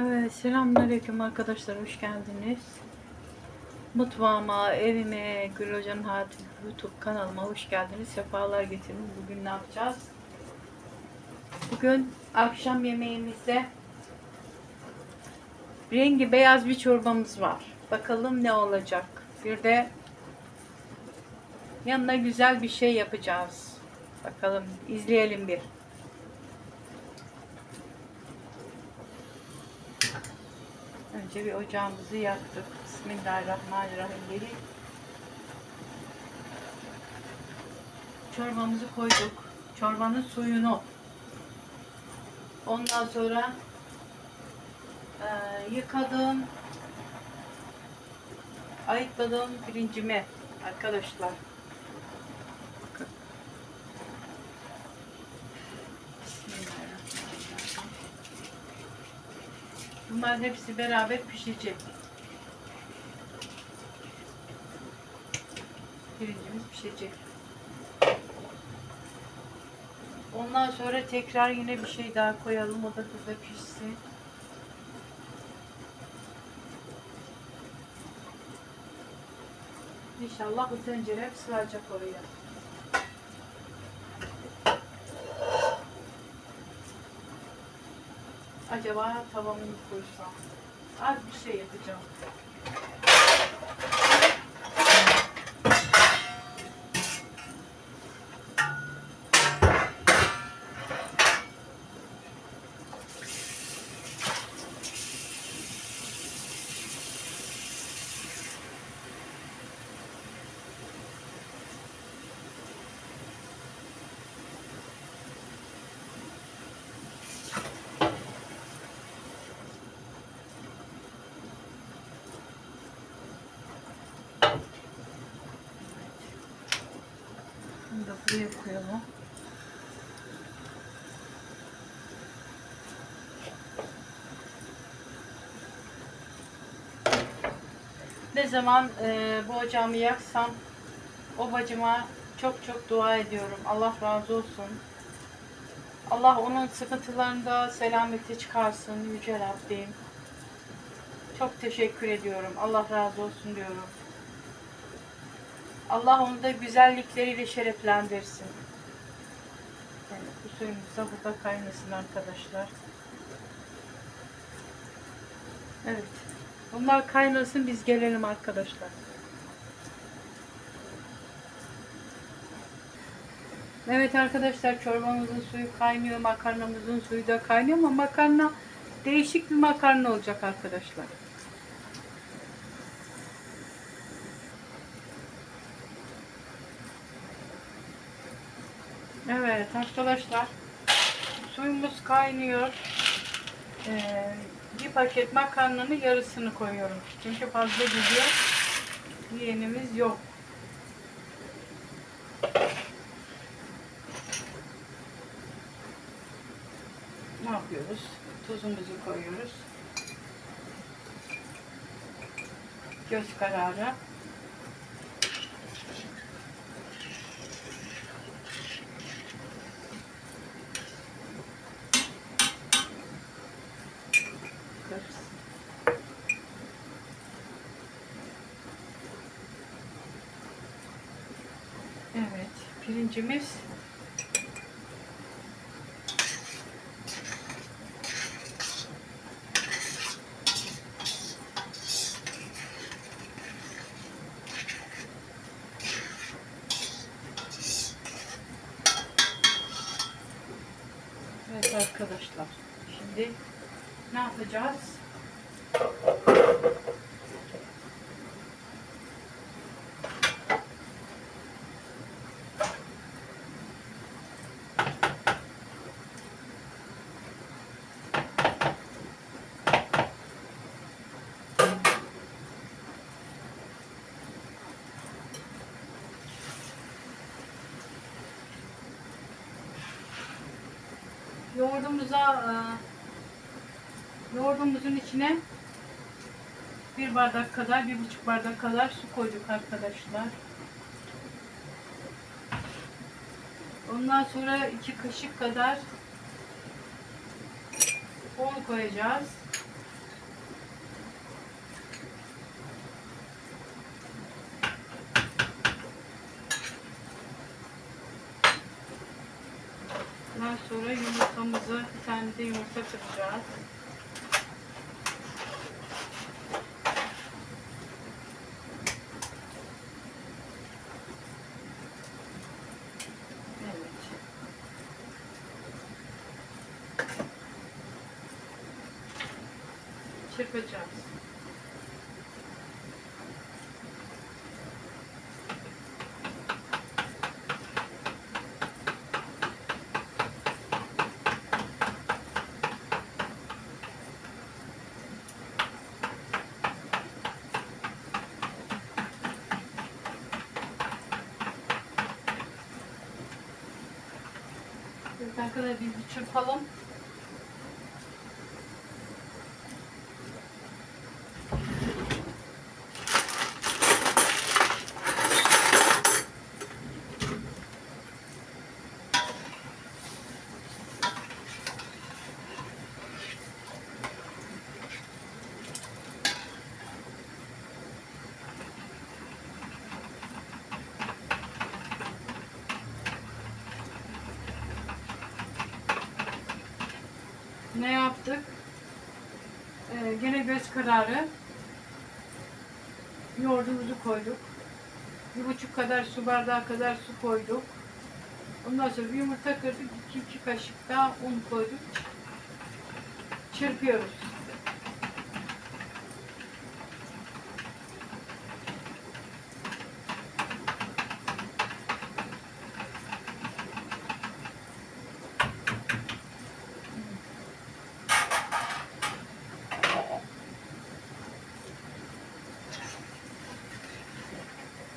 Evet, selamünaleyküm arkadaşlar, hoş geldiniz. Mutfağıma, evime, Gül Hoca'nın Hayatı YouTube kanalıma hoş geldiniz. Sefalar getirdiniz. Bugün ne yapacağız? Bugün akşam yemeğimizde rengi beyaz bir çorbamız var. Bakalım ne olacak. Bir de yanına güzel bir şey yapacağız. Bakalım, izleyelim bir. Önce bir ocağımızı yaktık. Bismillahirrahmanirrahim dedik. Çorbamızı koyduk. Çorbanın suyunu. Ondan sonra e, yıkadım. Ayıkladım pirincimi arkadaşlar. Bakın. Bismillahirrahmanirrahim. Bunların hepsi beraber pişecek. Pirincimiz pişecek. Ondan sonra tekrar yine bir şey daha koyalım. O da burada pişsin. İnşallah bu tencere sığacak oraya. Acaba tavamı mı koysam? Az bir şey yapacağım. Da buraya koyalım. Ne zaman e, bu ocağımı yaksam o bacıma çok çok dua ediyorum. Allah razı olsun. Allah onun sıkıntılarında selameti çıkarsın Yüce Rabbim. Çok teşekkür ediyorum. Allah razı olsun diyorum. Allah onu da güzellikleriyle şereflendirsin. Yani bu suyumuz da kaynasın arkadaşlar. Evet. Bunlar kaynasın biz gelelim arkadaşlar. Evet arkadaşlar çorbamızın suyu kaynıyor. Makarnamızın suyu da kaynıyor ama makarna değişik bir makarna olacak arkadaşlar. Evet arkadaşlar suyumuz kaynıyor. Ee, bir paket makarnanın yarısını koyuyorum. Çünkü fazla gidiyor. Yeğenimiz yok. Ne yapıyoruz? Tuzumuzu koyuyoruz. Göz kararı. Pirincimiz yoğurdumuza e, yoğurdumuzun içine bir bardak kadar, bir buçuk bardak kadar su koyduk arkadaşlar. Ondan sonra iki kaşık kadar un koyacağız. Ondan sonra tane de yumurta kıracağız. Evet. Çırpacağız. Biz bir çırpalım. Yaptık? Ee, gene göz kararı yoğurdumuzu koyduk. Bir buçuk kadar su bardağı kadar su koyduk. Ondan sonra bir yumurta kırdık. iki, iki kaşık daha un koyduk. Çırpıyoruz.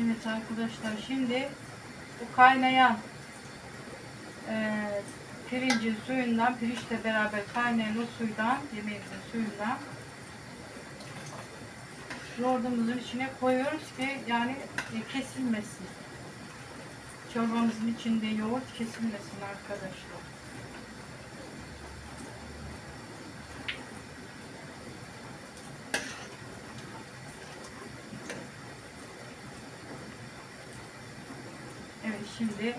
Evet arkadaşlar şimdi bu kaynayan e, pirincin suyundan pirinçle beraber kaynayan o suydan yemeğimizin suyundan yoğurdumuzun içine koyuyoruz ki yani e, kesilmesin. Çorbamızın içinde yoğurt kesilmesin arkadaşlar. Şimdi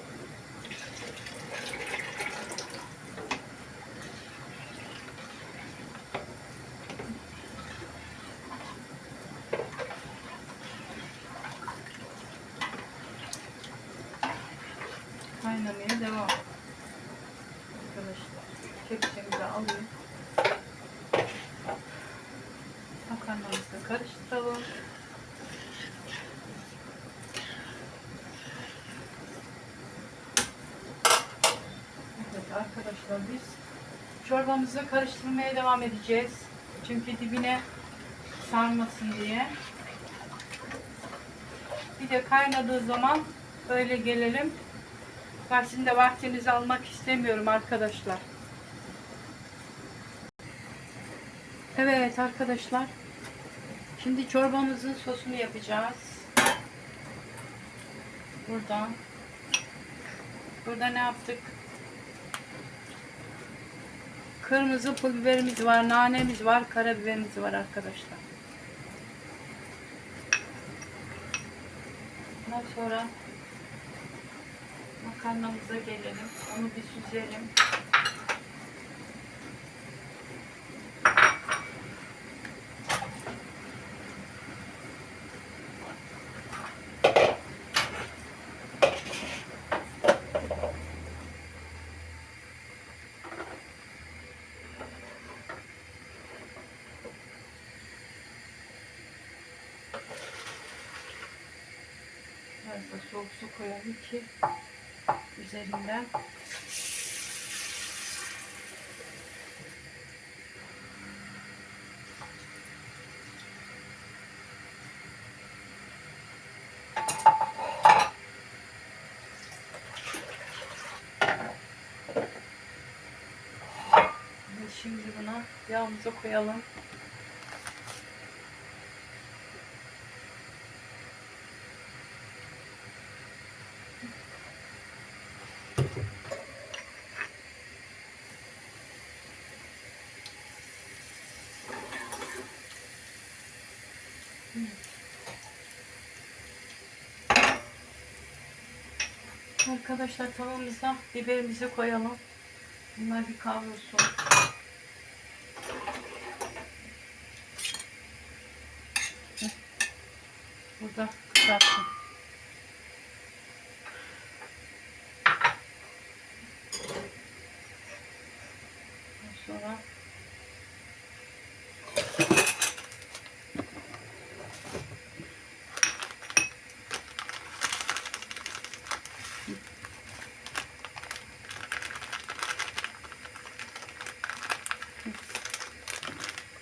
kaynamaya devam. Arkadaşlar kepçemizi alayım. Makarnamızı karıştıralım. Evet arkadaşlar biz çorbamızı karıştırmaya devam edeceğiz. Çünkü dibine sarmasın diye. Bir de kaynadığı zaman böyle gelelim. Ben sizin de vaktinizi almak istemiyorum arkadaşlar. Evet arkadaşlar. Şimdi çorbamızın sosunu yapacağız. Buradan. Burada ne yaptık? Kırmızı pul biberimiz var, nanemiz var, karabiberimiz var arkadaşlar. Ondan sonra makarnamıza gelelim. Onu bir süzelim. Biraz soğuk su koyalım ki üzerinden şimdi buna yağımızı koyalım. Arkadaşlar tavamıza biberimizi koyalım. Bunlar bir kavrulsun. Burada kızarsın. Ondan Sonra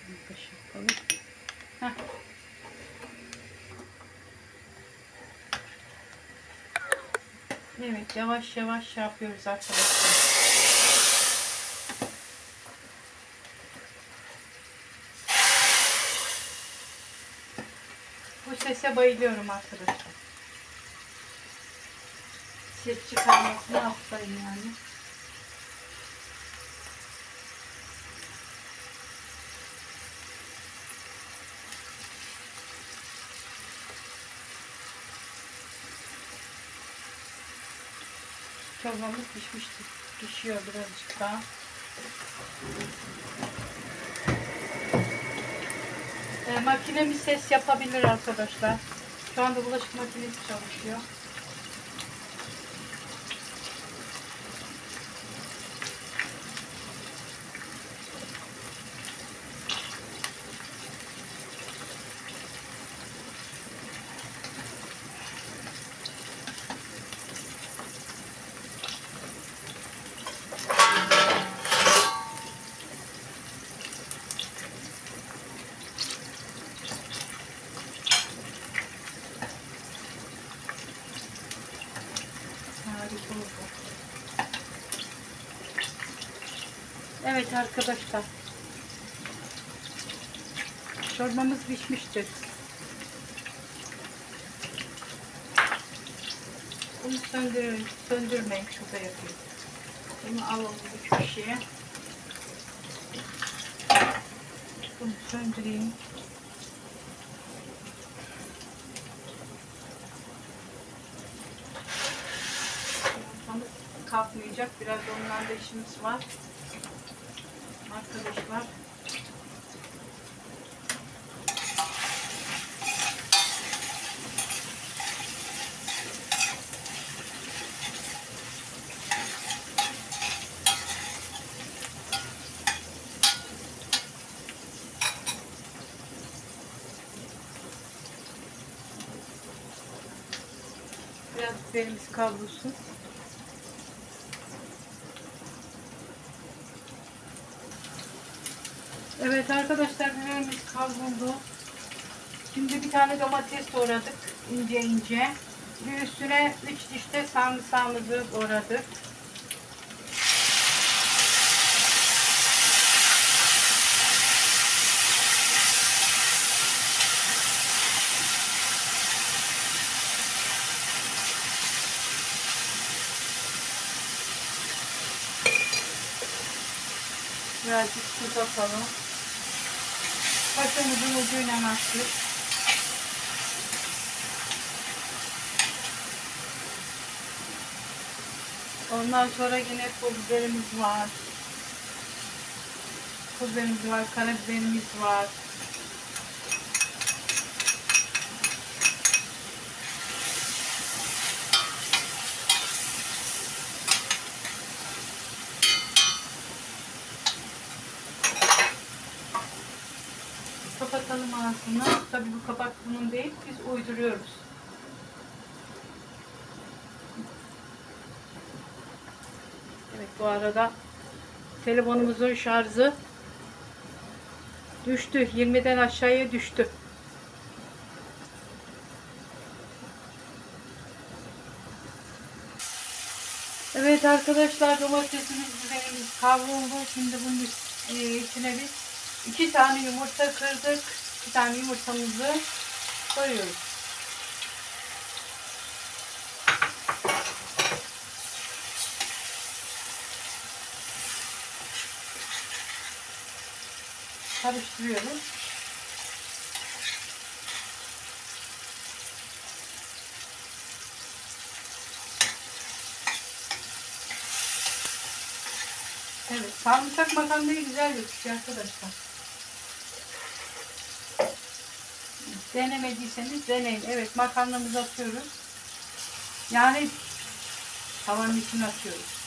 bir kaşık yapalım. Heh. Evet yavaş yavaş şey yapıyoruz arkadaşlar. Bu sese bayılıyorum arkadaşlar. Ses çıkarmasına hastayım yani. Çorbamız pişmiştir. Pişiyor birazcık daha. E, makinemiz ses yapabilir arkadaşlar. Şu anda bulaşık makinesi çalışıyor. Arkadaşlar. Çorbamız pişmiştir. Bunu söndür, söndürmeyin. Şurada yapayım. Bunu alalım bu köşeye. Bunu söndüreyim. Kalkmayacak. Biraz onlarla işimiz var. Arkadaşlar. Biraz biberimiz kavrulsun. Evet arkadaşlar biberimiz kavruldu. Şimdi bir tane domates doğradık ince ince. Bir üstüne 3 diş de sarımsağımızı doğradık. Birazcık tuz atalım. Paçamızın ucuyla açtık. Ondan sonra yine pul biberimiz var. Pul biberimiz var, karabiberimiz var. Ağzını. Tabii bu kapak bunun değil, biz uyduruyoruz. Evet bu arada telefonumuzun şarjı düştü. 20'den aşağıya düştü. Evet arkadaşlar domatesimiz biberimiz kavruldu. Şimdi bunun e, içine biz iki tane yumurta kırdık. İki tane yumurtamızı koyuyoruz. Karıştırıyoruz. Sarımsak makarnayı güzel yapıyor arkadaşlar. Denemediyseniz deneyin. Evet makarnamızı atıyoruz. Yani tavanın içine atıyoruz.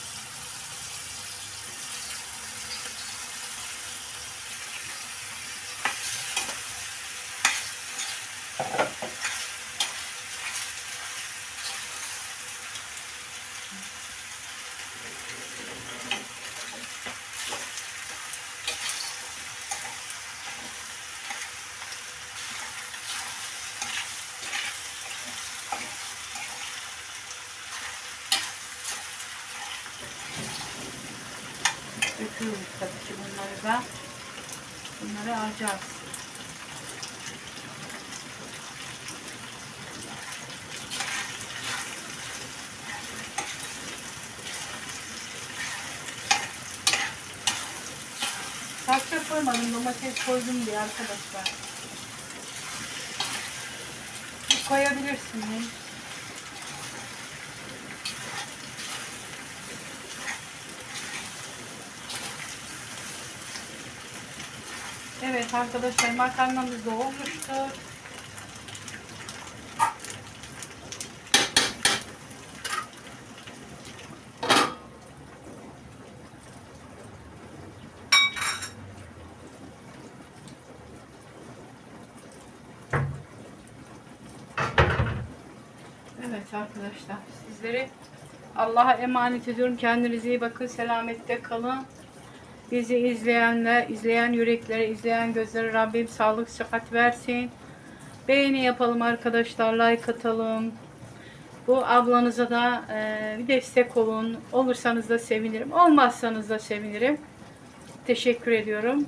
Döküyoruz tabii ki bunları da. Bunları alacağız. Salça koymadım, domates koydum diye arkadaşlar. Koyabilirsiniz. Evet arkadaşlar makarnamız da olmuştur. Evet arkadaşlar sizleri Allah'a emanet ediyorum. Kendinize iyi bakın. Selamette kalın. Bizi izleyenler, izleyen yüreklere, izleyen gözlere Rabbim sağlık, sıhhat versin. Beğeni yapalım arkadaşlar, like atalım. Bu ablanıza da e, bir destek olun. Olursanız da sevinirim. Olmazsanız da sevinirim. Teşekkür ediyorum.